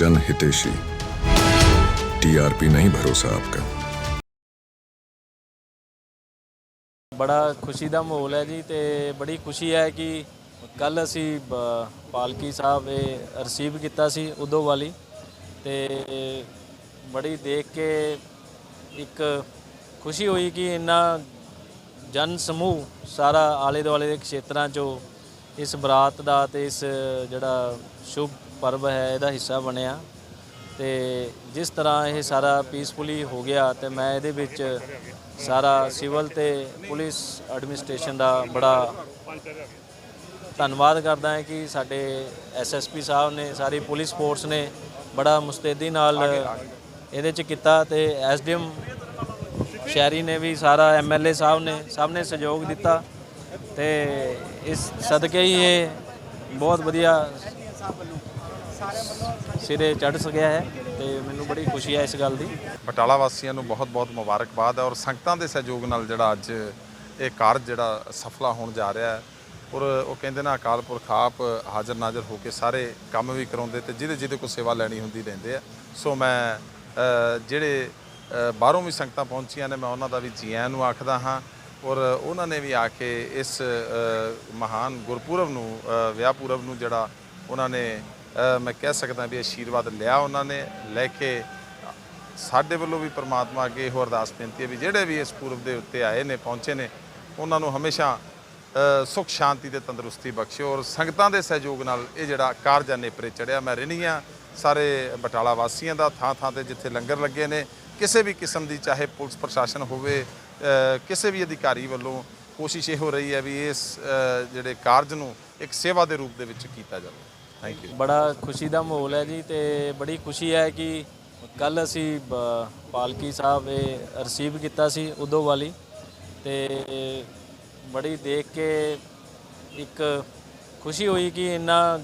जन हितेशी टीआरपी नहीं भरोसा आपका ਬੜਾ ਖੁਸ਼ੀ ਦਾ ਮਾਹੌਲ ਹੈ ਜੀ ਤੇ ਬੜੀ ਖੁਸ਼ੀ ਹੈ ਕਿ ਕੱਲ ਅਸੀਂ ਬ- ਪਾਲਕੀ ਸਾਹਿਬ ਇਹ ਰਿਸੀਵ ਕੀਤਾ ਸੀ ਉਦੋਂ ਵਾਲੀ ਤੇ ਬੜੀ ਦੇਖ ਕੇ ਇੱਕ ਖੁਸ਼ੀ ਹੋਈ ਕਿ ਇੰਨਾ ਜਨ ਸਮੂਹ ਸਾਰਾ ਆਲੇ ਦੁਆਲੇ ਦੇ ਖੇਤਰਾਂ ਚੋਂ ਇਸ ਬਰਾਤ ਦਾ ਤੇ ਇਸ ਜਿਹੜਾ ਸ਼ੁਭ ਪਰਬ ਹੈ, ਇਹਦਾ ਹਿੱਸਾ ਬਣਿਆ। ਤੇ ਜਿਸ ਤਰ੍ਹਾਂ ਇਹ ਸਾਰਾ ਪੀਸਫੁਲੀ ਹੋ ਗਿਆ, ਤੇ ਮੈਂ ਇਹਦੇ ਵਿੱਚ ਸਾਰਾ ਸਿਵਲ ਤੇ ਪੁਲਿਸ ਐਡਮਿਨਿਸਟ੍ਰੇਸ਼ਨ ਦਾ ਬੜਾ ਧੰਨਵਾਦ ਕਰਦਾ ਹਾਂ ਕਿ ਸਾਡੇ ਐਸਐਸਪੀ ਸਾਹਿਬ ਨੇ, ਸਾਰੀ ਪੁਲਿਸ ਫੋਰਸ ਨੇ ਬੜਾ ਮੁਸਤੈਦੀ ਨਾਲ ਇਹਦੇ ਚ ਕੀਤਾ ਤੇ ਐਸਡੀਐਮ ਸ਼ਹਿਰੀ ਨੇ ਵੀ, ਸਾਰਾ ਐਮਐਲਏ ਸਾਹਿਬ ਨੇ, ਸਭ ਨੇ ਸਹਿਯੋਗ ਦਿੱਤਾ। ਤੇ ਇਸ ਸਦਕੇ ਹੀ ਇਹ ਬਹੁਤ ਵਧੀਆ ਸਿਰੇ ਚੜ੍ਹ ਸਕਿਆ ਹੈ ਤੇ ਮੈਨੂੰ ਬੜੀ ਖੁਸ਼ੀ ਹੈ ਇਸ ਗੱਲ ਦੀ। ਬਟਾਲਾ ਵਾਸੀਆਂ ਨੂੰ ਬਹੁਤ-ਬਹੁਤ ਮੁਬਾਰਕਬਾਦ ਹੈ ਔਰ ਸੰਗਤਾਂ ਦੇ ਸਹਿਯੋਗ ਨਾਲ ਜਿਹੜਾ ਅੱਜ ਇਹ ਕਾਰਜ ਜਿਹੜਾ ਸਫਲਾ ਹੋਣ ਜਾ ਰਿਹਾ ਹੈ ਔਰ ਉਹ ਕਹਿੰਦੇ ਨਾ ਅਕਾਲ ਪੁਰਖ ਆਪ ਹਾਜ਼ਰ ਨਾਜ਼ਰ ਹੋ ਕੇ ਸਾਰੇ ਕੰਮ ਵੀ ਕਰਾਉਂਦੇ ਤੇ ਜਿਹਦੇ ਜਿਹਦੇ ਕੋ ਸੇਵਾ ਲੈਣੀ ਹੁੰਦੀ ਲੈਂਦੇ ਆ। ਸੋ ਮੈਂ ਜਿਹੜੇ ਬਾਹਰੋਂ ਵੀ ਸੰਗਤਾਂ ਪਹੁੰਚੀਆਂ ਨੇ ਮੈਂ ਉਹਨਾਂ ਦਾ ਵੀ ਜੀ ਆਇਆਂ ਨੂੰ ਆਖਦਾ ਹਾਂ ਔਰ ਉਹਨਾਂ ਨੇ ਵੀ ਆ ਕੇ ਇਸ ਮਹਾਨ ਗੁਰਪੁਰਬ ਨੂੰ ਅ, ਵਿਆਹ ਪੁਰਬ ਨੂੰ ਜਿਹੜਾ ਉਹਨਾਂ ਨੇ ਮੈਂ ਕਹਿ ਸਕਦਾ ਵੀ ਆਸ਼ੀਰਵਾਦ ਲਿਆ ਉਹਨਾਂ ਨੇ ਲੈ ਕੇ ਸਾਡੇ ਵੱਲੋਂ ਵੀ ਪ੍ਰਮਾਤਮਾ ਅੱਗੇ ਇਹੋ ਅਰਦਾਸ ਬੇਨਤੀ ਹੈ ਵੀ ਜਿਹੜੇ ਵੀ ਇਸ ਪੂਰਬ ਦੇ ਉੱਤੇ ਆਏ ਨੇ ਪਹੁੰਚੇ ਨੇ ਉਹਨਾਂ ਨੂੰ ਹਮੇਸ਼ਾ ਅ, ਸੁਖ ਸ਼ਾਂਤੀ ਤੇ ਤੰਦਰੁਸਤੀ ਬਖਸ਼ਿਓ ਔਰ ਸੰਗਤਾਂ ਦੇ ਸਹਿਯੋਗ ਨਾਲ ਇਹ ਜਿਹੜਾ ਕਾਰਜ ਆ ਨੇਪਰੇ ਚੜਿਆ। ਮੈਂ ਰਿਣੀਆਂ ਸਾਰੇ ਬਟਾਲਾ ਵਾਸੀਆਂ ਦਾ ਥਾਂ ਥਾਂ ਤੇ ਜਿੱਥੇ ਲੰਗਰ ਲੱਗੇ ਨੇ ਕਿਸੇ ਵੀ ਕਿਸਮ ਦੀ ਚਾਹੇ ਪੁਲਿਸ ਪ੍ਰਸ਼ਾਸਨ ਹੋਵੇ ਕਿਸੇ ਵੀ ਅਧਿਕਾਰੀ ਵੱਲੋਂ ਕੋਸ਼ਿਸ਼ ਇਹ ਹੋ ਰਹੀ ਹੈ ਵੀ ਇਸ ਜਿਹੜੇ ਕਾਰਜ ਨੂੰ ਇੱਕ ਸੇਵਾ ਦੇ ਰੂਪ ਦੇ ਵਿੱਚ ਕੀਤਾ ਜਾਵੇ। ਥੈਂਕ ਯੂ ਬੜਾ ਖੁਸ਼ੀ ਦਾ ਮਾਹੌਲ ਹੈ ਜੀ ਤੇ ਬੜੀ ਖੁਸ਼ੀ ਹੈ ਕਿ ਕੱਲ ਅਸੀਂ ਬ- ਪਾਲਕੀ ਸਾਹਿਬ ਇਹ ਰਿਸੀਵ ਕੀਤਾ ਸੀ ਉਦੋਂ ਵਾਲੀ ਤੇ ਬੜੀ ਦੇਖ ਕੇ ਇੱਕ ਖੁਸ਼ੀ ਹੋਈ ਕਿ ਇੰਨਾ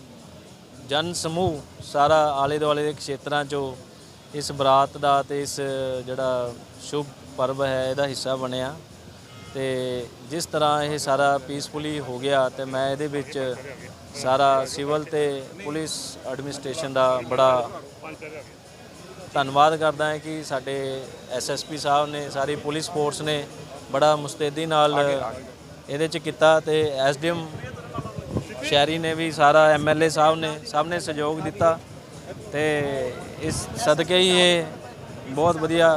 ਜਨ ਸਮੂਹ ਸਾਰਾ ਆਲੇ ਦੁਆਲੇ ਦੇ ਖੇਤਰਾਂ ਚੋਂ ਇਸ ਬਰਾਤ ਦਾ ਤੇ ਇਸ ਜਿਹੜਾ ਸ਼ੁਭ ਪਰਬ ਹੈ, ਇਹਦਾ ਹਿੱਸਾ ਬਣਿਆ। ਤੇ ਜਿਸ ਤਰ੍ਹਾਂ ਇਹ ਸਾਰਾ ਪੀਸਫੁਲੀ ਹੋ ਗਿਆ ਤੇ ਮੈਂ ਇਹਦੇ ਵਿੱਚ ਸਾਰਾ ਸਿਵਲ ਤੇ ਪੁਲਿਸ ਐਡਮਿਨਿਸਟ੍ਰੇਸ਼ਨ ਦਾ ਬੜਾ ਧੰਨਵਾਦ ਕਰਦਾ ਹਾਂ ਕਿ ਸਾਡੇ ਐਸਐਸਪੀ ਸਾਹਿਬ ਨੇ, ਸਾਰੀ ਪੁਲਿਸ ਫੋਰਸ ਨੇ ਬੜਾ ਮੁਸਤੈਦੀ ਨਾਲ ਇਹਦੇ ਚ ਕੀਤਾ ਤੇ ਐਸਡੀਐਮ ਸ਼ਹਿਰੀ ਨੇ ਵੀ, ਸਾਰਾ ਐਮਐਲਏ ਸਾਹਿਬ ਨੇ, ਸਭ ਨੇ ਸਹਿਯੋਗ ਦਿੱਤਾ ਤੇ ਇਸ ਸਦਕੇ ਹੀ ਇਹ ਬਹੁਤ ਵਧੀਆ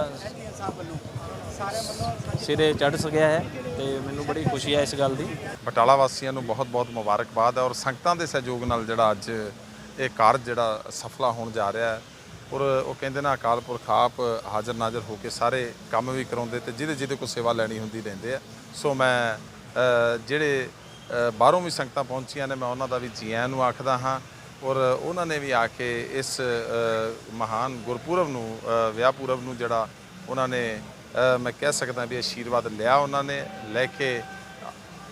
ਸਿਰੇ ਚੜ੍ਹ ਸਕਿਆ ਹੈ ਤੇ ਮੈਨੂੰ ਬੜੀ ਖੁਸ਼ੀ ਹੈ ਇਸ ਗੱਲ ਦੀ। ਬਟਾਲਾ ਵਾਸੀਆਂ ਨੂੰ ਬਹੁਤ-ਬਹੁਤ ਮੁਬਾਰਕਬਾਦ ਹੈ ਔਰ ਸੰਗਤਾਂ ਦੇ ਸਹਿਯੋਗ ਨਾਲ ਜਿਹੜਾ ਅੱਜ ਇਹ ਕਾਰਜ ਜਿਹੜਾ ਸਫਲਾ ਹੋਣ ਜਾ ਰਿਹਾ ਹੈ ਔਰ ਉਹ ਕਹਿੰਦੇ ਨਾ ਅਕਾਲ ਪੁਰਖ ਆਪ ਹਾਜ਼ਰ ਨਾਜ਼ਰ ਹੋ ਕੇ ਸਾਰੇ ਕੰਮ ਵੀ ਕਰਾਉਂਦੇ ਤੇ ਜਿਹਦੇ ਜਿਹਦੇ ਕੋ ਸੇਵਾ ਲੈਣੀ ਹੁੰਦੀ ਲੈਂਦੇ ਆ। ਸੋ ਮੈਂ ਜਿਹੜੇ ਬਾਹਰੋਂ ਵੀ ਸੰਗਤਾਂ ਪਹੁੰਚੀਆਂ ਨੇ ਮੈਂ ਉਹਨਾਂ ਦਾ ਵੀ ਜੀ ਆਇਆਂ ਨੂੰ ਆਖਦਾ ਹਾਂ ਔਰ ਉਹਨਾਂ ਨੇ ਵੀ ਆ ਕੇ ਇਸ ਮਹਾਨ ਗੁਰਪੁਰਬ ਨੂੰ ਅ, ਵਿਆਹ ਪੁਰਬ ਨੂੰ ਜਿਹੜਾ ਉਹਨਾਂ ਨੇ ਮੈਂ ਕਹਿ ਸਕਦਾ ਵੀ ਆਸ਼ੀਰਵਾਦ ਲਿਆ ਉਹਨਾਂ ਨੇ ਲੈ ਕੇ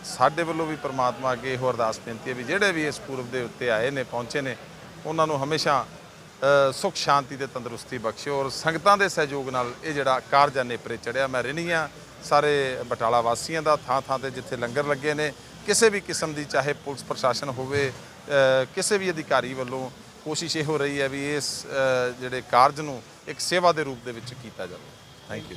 ਸਾਡੇ ਵੱਲੋਂ ਵੀ ਪ੍ਰਮਾਤਮਾ ਅੱਗੇ ਇਹੋ ਅਰਦਾਸ ਬੇਨਤੀ ਹੈ ਵੀ ਜਿਹੜੇ ਵੀ ਇਸ ਪੂਰਬ ਦੇ ਉੱਤੇ ਆਏ ਨੇ ਪਹੁੰਚੇ ਨੇ ਉਹਨਾਂ ਨੂੰ ਹਮੇਸ਼ਾ ਅ, ਸੁਖ ਸ਼ਾਂਤੀ ਤੇ ਤੰਦਰੁਸਤੀ ਬਖਸ਼ਿਓ ਔਰ ਸੰਗਤਾਂ ਦੇ ਸਹਿਯੋਗ ਨਾਲ ਇਹ ਜਿਹੜਾ ਕਾਰਜ ਆ ਨੇਪਰੇ ਚੜਿਆ। ਮੈਂ ਰਿਣੀਆਂ ਸਾਰੇ ਬਟਾਲਾ ਵਾਸੀਆਂ ਦਾ ਥਾਂ ਥਾਂ ਤੇ ਜਿੱਥੇ ਲੰਗਰ ਲੱਗੇ ਨੇ ਕਿਸੇ ਵੀ ਕਿਸਮ ਦੀ ਚਾਹੇ ਪੁਲਿਸ ਪ੍ਰਸ਼ਾਸਨ ਹੋਵੇ ਕਿਸੇ ਵੀ ਅਧਿਕਾਰੀ ਵੱਲੋਂ ਕੋਸ਼ਿਸ਼ ਇਹ ਹੋ ਰਹੀ ਹੈ ਵੀ ਇਸ ਜਿਹੜੇ ਕਾਰਜ ਨੂੰ ਇੱਕ ਸੇਵਾ ਦੇ ਰੂਪ ਦੇ ਵਿੱਚ ਕੀਤਾ ਜਾਵੇ। Thank you